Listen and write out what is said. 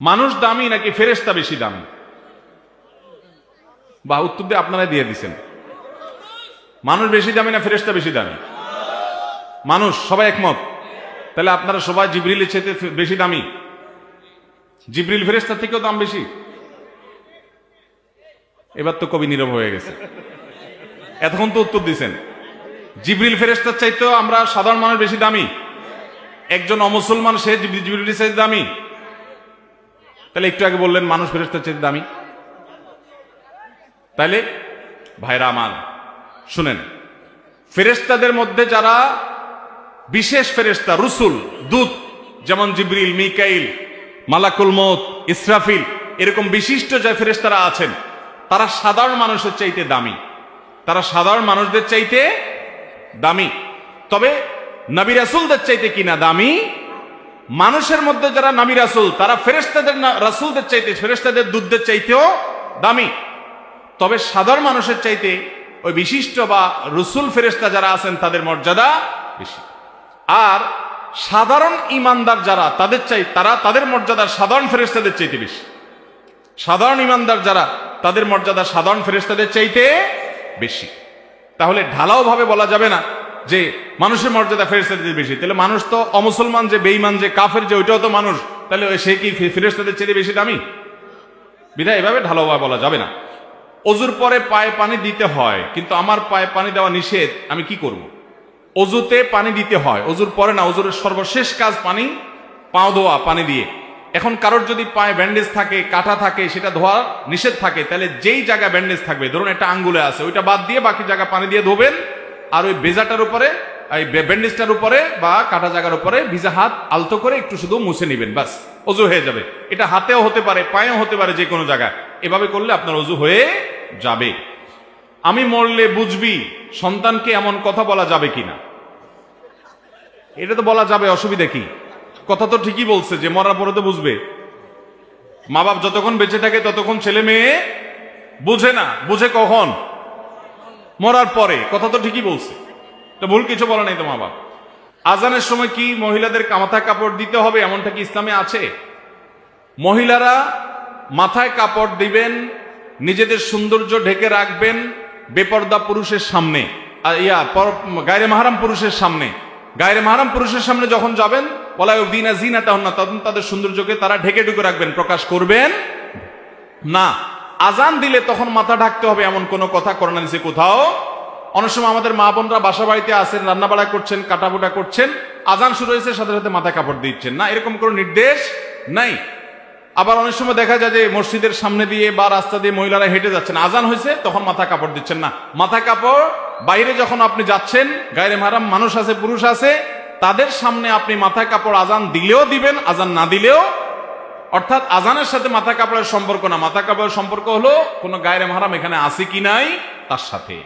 মানুষ দামি নাকি ফেরেস্তা বেশি দামি? বা উত্তর দিয়ে আপনারা দিয়ে দিছেন। মানুষ বেশি দামি না ফেরেস্তা বেশি দামি? মানুষ, সবাই একমত? তাহলে আপনারা সবাই জিবরিলের চেয়ে বেশি দামি? জিবরিল ফেরেস্তার থেকেও দাম বেশি? এবার তো কবি নীরব হয়ে গেছে। এতক্ষণ তো উত্তর দিছেন। জিবরিল ফেরেস্তার চাইতেও আমরা সাধারণ মানুষ বেশি দামি? একজন অমুসলমান, সে জিবরি- জিবরিলের চাইতে দামি? তাহলে একটু আগে বললেন, মানুষ ফেরেস্তার চাইতে দামি। তাইলে, ভাইরা আমার, শুনেন ফেরেস্তাদের মধ্যে যারা বিশেষ ফেরেস্তা রুসুল, দূত, যেমন জিবরিল, মিকাইল, মালাকুল মত ইসরাফিল, এরকম বিশিষ্ট যে ফেরেস্তারা আছেন, তারা সাধারণ মানুষের চাইতে দামি। তারা সাধারণ মানুষদের চাইতে দামি। তবে নবী রাসুলদের চাইতে কিনা দামি? মানুষের মধ্যে যারা নামি রাসুল, তারা ফেরেস্তাদের রাসুলদের চাইতে ফেরেস্তাদের দুধদের চাইতেও দামি। তবে সাধারণ মানুষের চাইতে ওই বিশিষ্ট বা রসুল ফেরেস্তা যারা আছেন, তাদের মর্যাদা বেশি। আর সাধারণ ইমানদার যারা, তাদের চাই, তারা তাদের মর্যাদা সাধারণ ফেরেস্তাদের চাইতে বেশি। সাধারণ ইমানদার যারা, তাদের মর্যাদা সাধারণ ফেরেস্তাদের চাইতে বেশি। তাহলে ঢালাও ভাবে বলা যাবে না যে মানুষের মর্যাদা ফেরেস্তাদের বেশি। তাহলে মানুষ তো অমুসলমান, যে বেইমান যে কাফের, যে ওইটাও তো মানুষ। তাহলে সে কি ফে- ফেরেশতাদের চেয়ে বেশি দামি? বিধায় এভাবে ঢালাও ভাবে বলা যাবে না। অজুর পরে পায়ে পানি দিতে হয়, কিন্তু আমার পায়ে পানি দেওয়া নিষেধ, আমি কি করব। অজুতে পানি দিতে হয়, অজুর পরে না, অজুরের সর্বশেষ কাজ পানি, পাও ধোয়া, পানি দিয়ে। এখন কারোর যদি পায়ে ব্যান্ডেজ থাকে, কাটা থাকে, সেটা ধোয়া নিষেধ থাকে, তাহলে যেই জায়গায় ব্যান্ডেজ থাকবে, ধরুন একটা আঙ্গুলে আছে, ওইটা বাদ দিয়ে বাকি জায়গা পানি দিয়ে ধোবেন আর ওই বেজাটার উপরে, এই ব্যান্ডেজটার উপরে বা কাটা জায়গার উপরে ভিজা হাত আলতো করে একটু শুধু মুছে নেবেন বাস অজু হয়ে যাবে। এটা হাতেও হতে পারে, পায়েও হতে পারে যে কোনো জায়গায়। এভাবে করলে আপনার অজু হয়ে যাবে। আমি মরলে বুঝবি সন্তানকে এমন কথা বলা যাবে কিনা। এটা তো বলা যাবে, অসুবিধা কি? কথা তো ঠিকই বলছে, যে মরার পরে তো বুঝবে। মা বাপ যতক্ষণ বেঁচে থাকে ততক্ষণ ছেলে মেয়ে বুঝে না, বুঝে কখন? মরার পরে, কথা তো ঠিকই বলছে। তো ভুল কিছু বলা নাই তো মা বাপ। আজানের সময় কি মহিলাদের মাথায় কাপড় দিতে হবে এমনটা কি ইসলামে আছে? মহিলারা মাথায় কাপড় দিবেন, নিজেদের সৌন্দর্য ঢেকে রাখবেন বেপর্দা পুরুষের সামনে। ইয়া গায়রে মাহারাম পুরুষের সামনে। গায়রে মাহারাম পুরুষের সামনে যখন যাবেন বলা দিনা জিনা তখন না তখন তাদের সৌন্দর্যকে তারা ঢেকে ঢুকে রাখবেন, প্রকাশ করবেন না। আজান দিলে তখন মাথা ঢাকতে হবে এমন কোনো কথা করোনা দিছে কোথাও। অনেক সময় আমাদের মা বোনরা বাসা বাড়িতে আসেন রান্না বাড়া করছেন, কাটাবোটা করছেন, আজান শুরু হয়েছে, সাথে সাথে মাথায় কাপড় দিচ্ছেন। না, এরকম কোনো নির্দেশ নাই। আবার অনেক সময় দেখা যায় যে মসজিদের সামনে দিয়ে বা রাস্তা দিয়ে মহিলারা হেঁটে যাচ্ছেন। আজান হয়েছে, তখন মাথা কাপড় দিচ্ছেন না। মাথা কাপড়, বাইরে যখন আপনি যাচ্ছেন, গায়ে মারাম মানুষ আছে, পুরুষ আছে, তাদের সামনে আপনি মাথায় কাপড় আজান দিলেও দিবেন, আজান না দিলেও অর্থাৎ আজানের সাথে মাথা কাপড়ের সম্পর্ক না। মাথা কাপড়ের সম্পর্ক হলো, কোনো গায়ের মহারাম এখানে আছে কি নাই? তার সাথে।